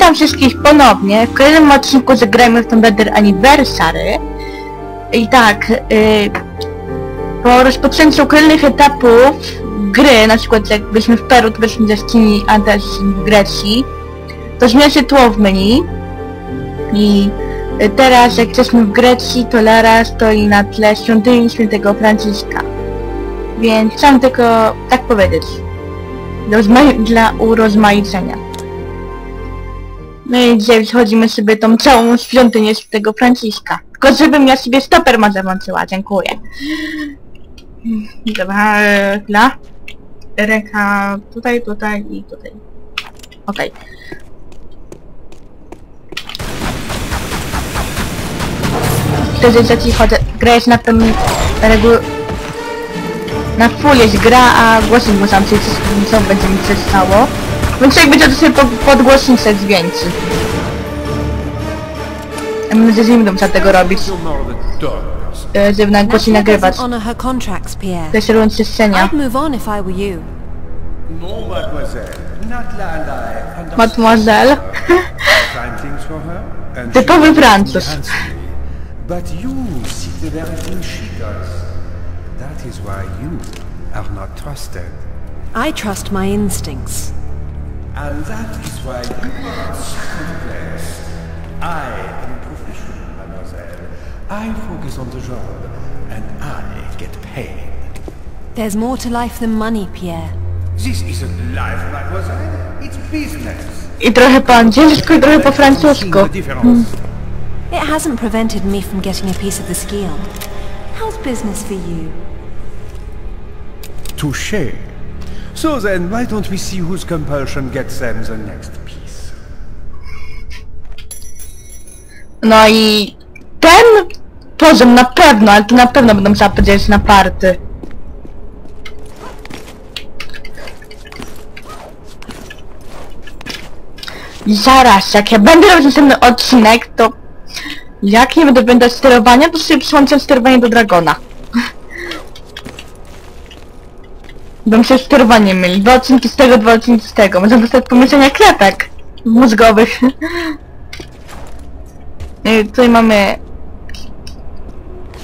Witam wszystkich ponownie. W kolejnym odcinku zagrajmy w Tomb Raider Anniversary. I tak, y, po rozpoczęciu kolejnych etapów gry, na przykład jak byliśmy w Peru, to byliśmy w Jaskini, a też w Grecji, to zmienia się tło w menu. I y, teraz jak jesteśmy w Grecji, to Lara stoi na tle świątyni świętego Franciszka. Więc chciałam tylko tak powiedzieć. Dla, dla urozmaicenia. No i dzisiaj wchodzimy sobie tą całą świątynię świętego Franciszka. Tylko żebym ja sobie stoper ma zawłączyła, dziękuję. Dobra, chwila. Ręka tutaj, tutaj i tutaj. Okej. Wtedy za cicho, gra jest na tym reguł... Na full jest gra, a głosik muszam się co będzie mi coś stało. Więc jak będzie to sobie po, podgłośnicę dźwięki. Mam nadzieję, że nie będę musiał tego robić, e, żeby na głośniej nagrywać. honor her contracts, Pierre. To się łączy scenia. I'd move on if I were you. No, mademoiselle. Typowy Francuz. But you see the very thing she does. That is why you are not trusted. I trust my instincts. And that is why you are in second place. I am a professional, mademoiselle. I focus on the job, and I get paid. There's more to life than money, Pierre. This isn't life, mademoiselle. It's business. I trochę po angielsku, i trochę po francusku. The difference. Hmm. It hasn't prevented me from getting a piece of the skill. How's business for you? Touché. So then, why don't we see whose compulsion gets them the next piece? No i ten poziom na pewno, ale to na pewno będę musiała podzielić na party. Zaraz, jak ja będę robić następny odcinek, to jak nie będę pamiętać sterowania, to sobie przyłączę sterowanie do Dragona. Bym się sterowanie myli. Dwa odcinki z tego, dwa odcinki z tego. Można dostać pomieszczenia klepek mózgowych. Y, Tutaj mamy...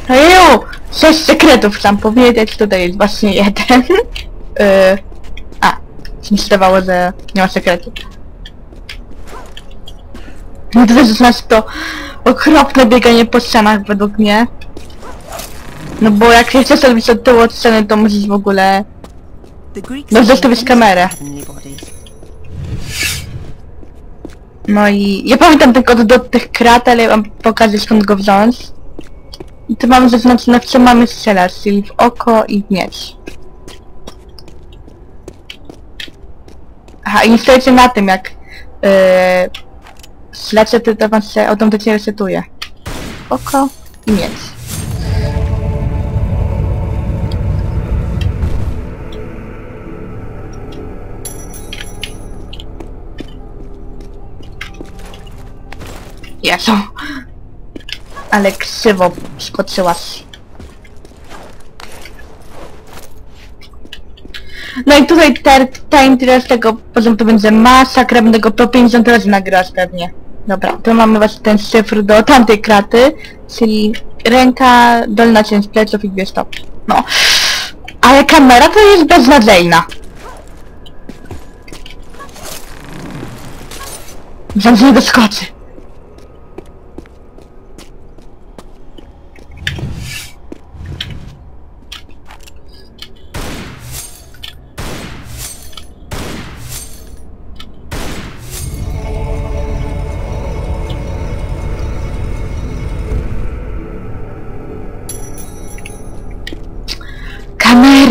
Eju! Sześć sekretów chciałam powiedzieć, tutaj jest właśnie jeden. y... A, mi się zdawało, że nie ma sekretu. No to też się to okropne bieganie po ścianach według mnie. No bo jak się chcesz robić od tyłu od ściany, to musisz w ogóle... No, say zostawić kamerę. No i ja pamiętam ten kod do tych krat, ale wam pokażę skąd go wziąć. I tu mamy zaznaczone w co mamy strzelać, czyli w oko i w miecz. Aha, i stoicie na tym jak yy, ślecie, to, to wam się automatycznie resetuje. Oko i miecz. Jezu. Ale krzywo skoczyłaś. No i tutaj time tyle z tego poziomu to będzie masakra, będę go po 50 razy nagrać pewnie. Dobra, tu mamy właśnie ten szyfr do tamtej kraty, czyli ręka, dolna część pleców i dwie stopy. No. Ale kamera to jest beznadziejna. Zaraz nie doskoczy.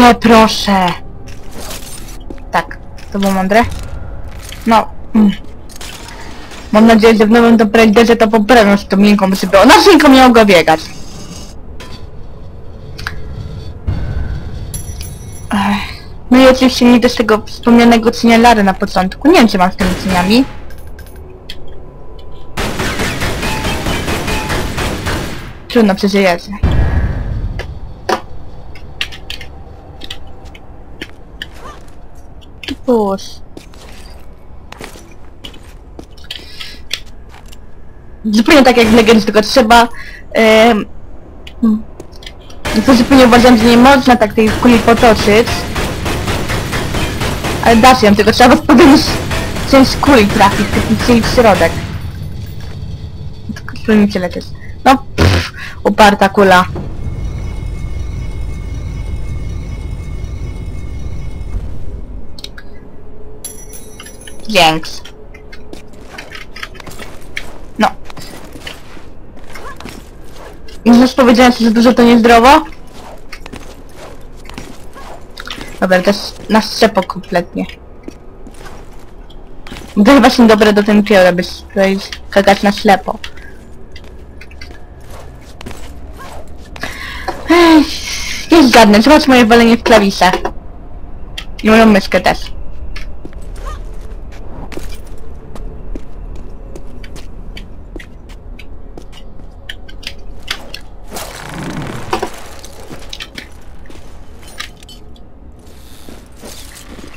Kamerę proszę! Tak, to było mądre. No. Mm. Mam nadzieję, że w nowym Tomb Raiderze to poprawią z tą linką, żeby ona z linką go biegać. No i oczywiście nie też tego wspomnianego cienia Lary na początku. Nie wiem, czy mam z tymi cieniami. Trudno, przeżyję. Push. zupełnie tak jak w Legends, tylko trzeba... em, hmm. to zupełnie uważam, że nie można tak tej kuli potoczyć. Ale da się, tylko trzeba w odpowiedni część kuli trafić, czyli w środek. Tylko mi się lecieć. No, pff, uparta kula. Dzięks. No. Już powiedziałem że dużo to niezdrowo? Dobra, to jest na strzepo kompletnie. To jest właśnie dobre do ten piora, by tutaj skakać na ślepo. Ech, Nie zgadnę, zobacz moje walenie w klawisze. I moją myszkę też.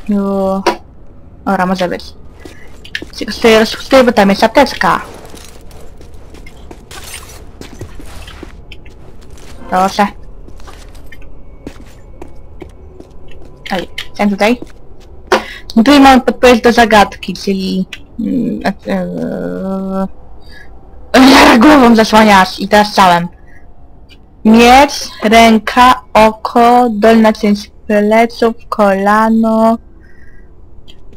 No... Dobra, może być. Stoję, stoję, bo tam jest apteczka. Proszę. Ej, ten tutaj. No tutaj mamy podpowiedź do zagadki, czyli... Mm, Eee, głową zasłaniasz i teraz ciałem. Miecz, ręka, oko, dolna część pleców, kolano...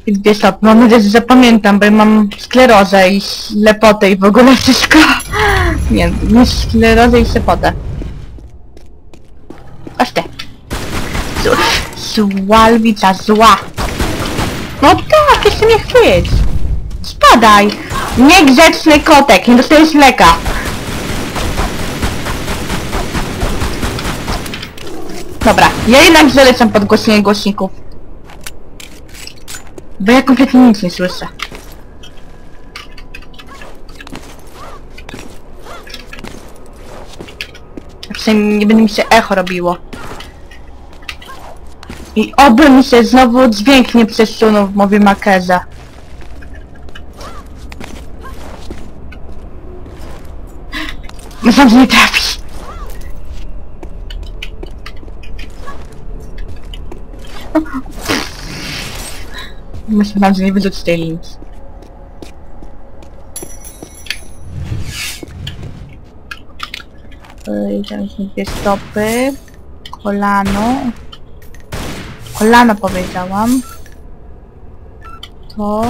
I dwie stopy. Mam nadzieję, że zapamiętam, bo ja mam sklerozę i ślepotę i w ogóle wszystko. Nie, nie sklerozę i ślepotę. Aż te. Złalwica zła. No tak, jeszcze mnie chwyć. Spadaj. Niegrzeczny kotek, nie dostajesz mleka. Dobra, ja jednak zalecam podgłośnienie głośników. Bo ja kompletnie nic nie słyszę. Przynajmniej nie będzie mi się echo robiło. I oby mi się znowu dźwięk nie przesunął w mowie Makeza. Myślałam, że nie trafi. Nie wyrzuci tej linii. Ej, Teraz dwie stopy. Kolano. Kolano powiedziałam. To.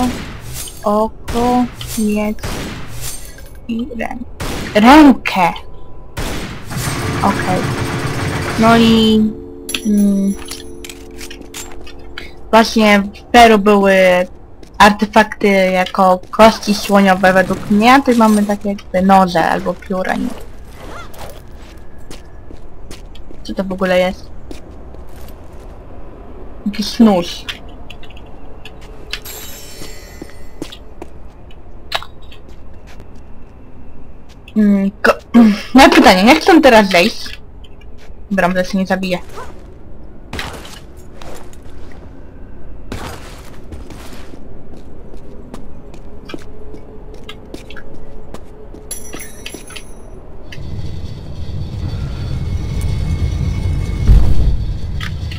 Oko. Miecz. I rękę. Rękę! Okej. No i... Mm, właśnie w Peru były artefakty jako kości słoniowe według mnie, a tu mamy takie jakby noże albo pióra, nie Co to w ogóle jest? Jakiś nóż. Mm, Moje pytanie, jak chcę teraz zejść? Dobra, się nie zabiję.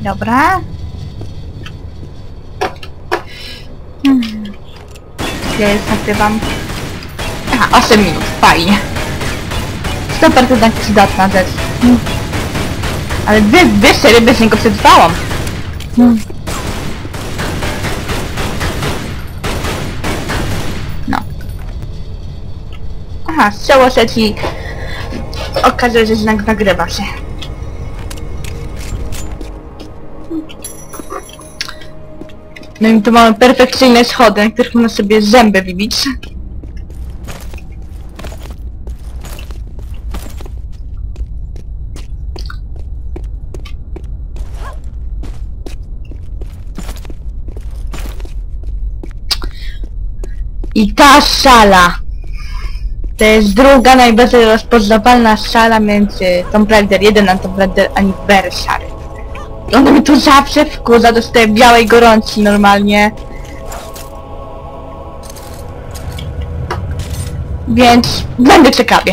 Dobra. Hmm. Ja już nagrywam. Aha, 8 minut, fajnie. To jednak przydatna rzecz. Hmm. Ale dwie, dwie serie bez niego przetrwałam. Hmm. No. Aha, strzał trzeci. Okazuje się, że jednak nagrywa się. No i tu mamy perfekcyjne schody, na których można sobie zęby wybić. I ta szala. To jest druga najbardziej rozpoznawalna szala między Tomb Raider 1 a Tomb Raider Anniversary. Ona mi tu zawsze wkurza, dostaję białej gorączki normalnie. Więc będę ciekawie.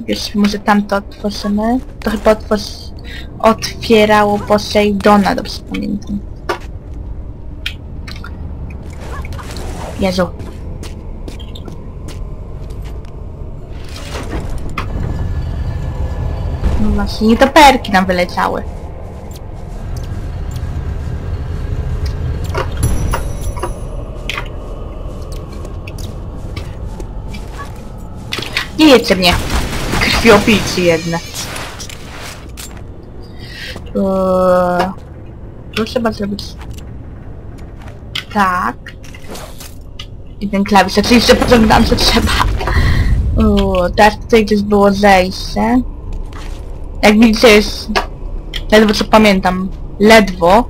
Wiesz, może tamto otworzymy? To chyba otwórz... otwierało Poseidona, dobrze pamiętam. Jezu. No właśnie, nietoperki nam wyleciały. Nie jedzcie mnie. Krwiopijcy jedne. Eee, to trzeba zrobić tak. I ten klawisz. Oczywiście pociągnąłem, co trzeba. Uuu, teraz tutaj gdzieś było zejście. Jak widzicie jest... Ledwo co pamiętam. Ledwo.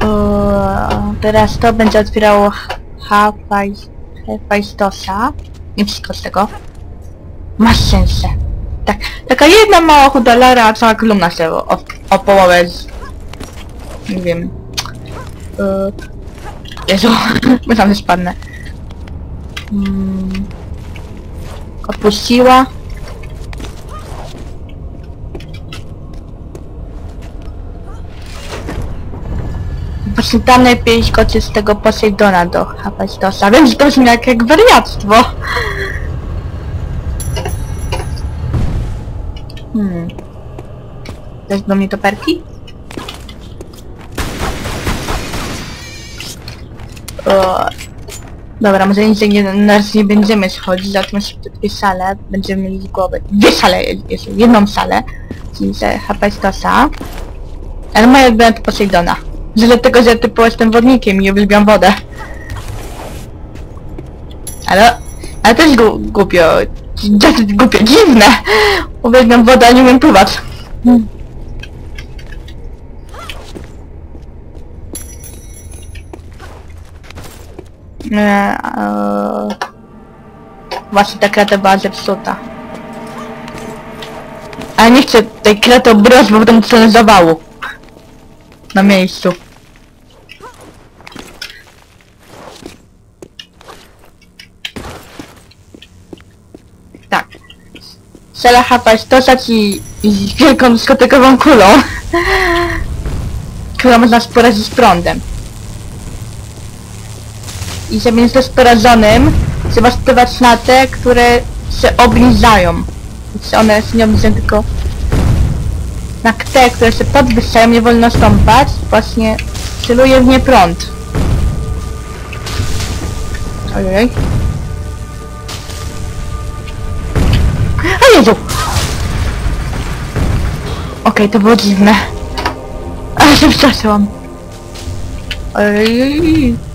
Eee, teraz to będzie otwierało Hephaestosa. Nie wszystko z tego. Masz szczęście. Tak, taka jedna mała chuda Lara, a cała kolumna się o, o połowę z... Nie wiem. Yy... Jezu, myślałam, że spadnę. Mm. Odpuściła. Właśnie tam najpierw skoczy z tego Poseidona do Hephaestosa, więc to brzmi jak, jak wariactwo. Hmm. Też do mnie toperki? Dobra, może nic nie, na razie nie będziemy schodzić, natomiast te dwie sale będziemy mieli głowę. Dwie sale, jeszcze jedną salę, czyli że Hephaestosa. Ale moja ulubiona to Poseidona. Że dlatego, że typu jestem wodnikiem i uwielbiam wodę. Ale... Ale też gu, głupio. Głupio, dziwne. Uwielbiam wodę, a nie umiem pływać. Hmm. Eee... Właśnie ta krata była zepsuta. Ale nie chcę tej kraty obrobić, bo potem dostanę zawału. Na miejscu. Tak. Sala Hephaestosa ci z wielką dyskotekową kulą. Którą można porazić prądem. I żeby nie zostać porażonym, trzeba sterować na te, które się obniżają. Znaczy one się nie obniżają, tylko na te, które się podwyższają, nie wolno stąpać. Właśnie celuje w nie prąd. Ojej. A Jezu! Okej, to było dziwne. Ale się wstraszyłam. Ojej.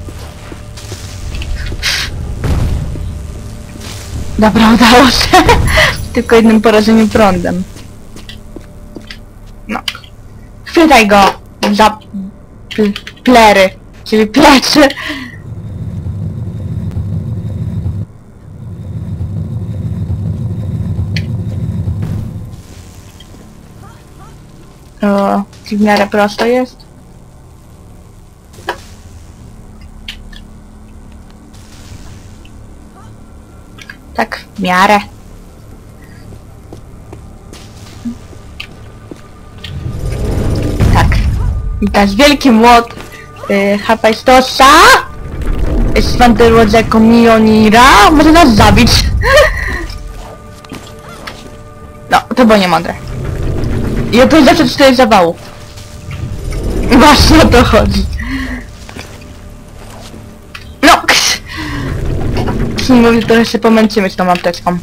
Dobra, udało się. Tylko jednym porażeniem prądem. No. Chwytaj go za pl plery, czyli plecy. O, w miarę prosto jest? Tak, w miarę. Tak. I teraz wielki młot y, Hephaestosa jest Wanderwood jako Mionira może nas zabić. No, to było niemądre. I to zawsze cztery zawału. Właśnie o to chodzi. Mówi, trochę się pomęczymy z tą apteczką.